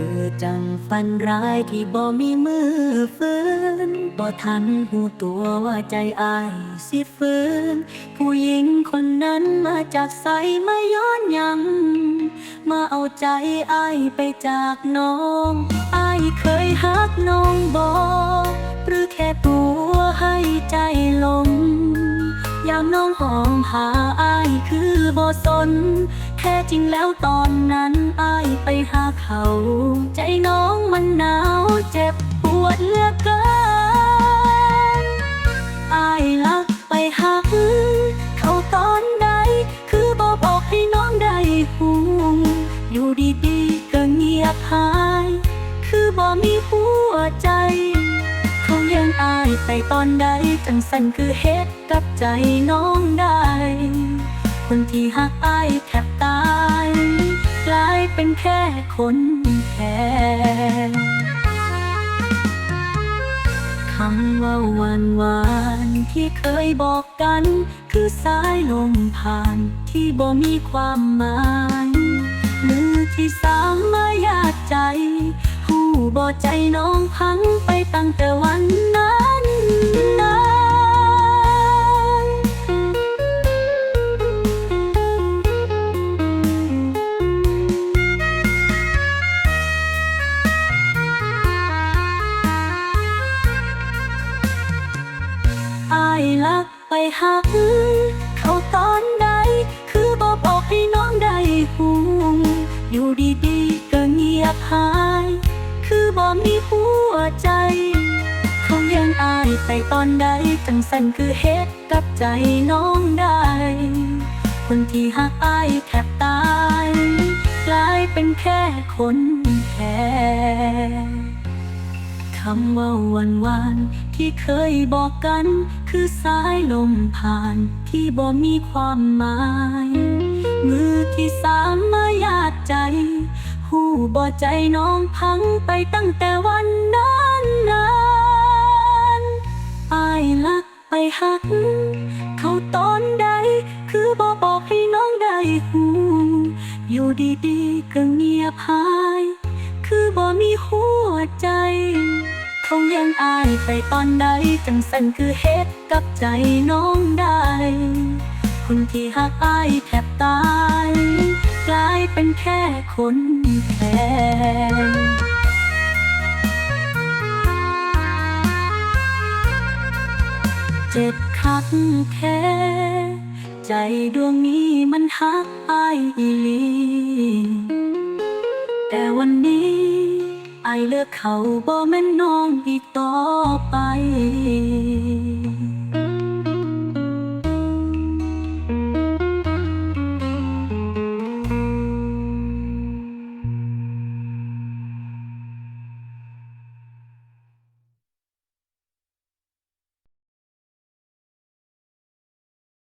คือจังฝันร้ายที่บ่มีมือฟื้นบ่ทันหูตัวว่าใจอายสิฟื้น ผู้หญิงคนนั้นมาจากไสมาย้อนยัง มาเอาใจอายไปจากน้องอายเคยฮักน้องบ่หรือแค่ตัวให้ใจหลงยามน้องหอมหาอายคือบ่สน แท้จริงแล้วตอนนั้นอายไปหาเขา ใจน้องมันหนาวเจ็บปวดเหลือเกินอายลักไปหักเขาตอนใด คือบ่บอกให้น้องได้หูอยู่ดีๆก็เงียบหาย คือบ่มีหัวใจเขายังอายไปตอนใด จังสันคือเฮ็ดกับใจน้องได้ คนที่หักอายแทบ เป็นแค่คนแค่คำว่าวันวานที่เคยบอกกัน คือสายลมผ่านที่บ่มีความหมายมือที่สามมายากใจ ผู้บ่ใจน้องพังไปตั้งแต่วันนั้น ลักไปหัก เขาตอนใด คือบอกบอกให้น้องได้หูอยู่ดีๆก็เงียบหาย คือบ่มีหัวใจ เขายังอายไปตอนใดจังสันคือเฮ็ดกับใจน้องได้ คนที่หักอายแทบตาย กลายเป็นแค่คนแค่ำว่าวันวาน ที่เคยบอกกัน คือสายลมผ่าน ที่บ่มีความหมาย มือที่สามมาหยาดใจ หูบ่ใจน้องพังไปตั้งแต่วันนั้นนั้นอายลักไปหัก เขาตอนใด คือบ่บอกให้น้องได้หูอยู่ดีๆก็เงียบหาย คือบ่มีหัวใจ คงยังอายไปตอนใดจังสันคือเฮ็ดกับใจน้องได้คนที่หักอายแทบตาย กลายเป็นแค่คนแค่เจ็บคักแค่ใจดวงนี้มันหักอายอีลีแต่วันนี้ เลือกเขาบ่แม่นน้องอีกต่อไป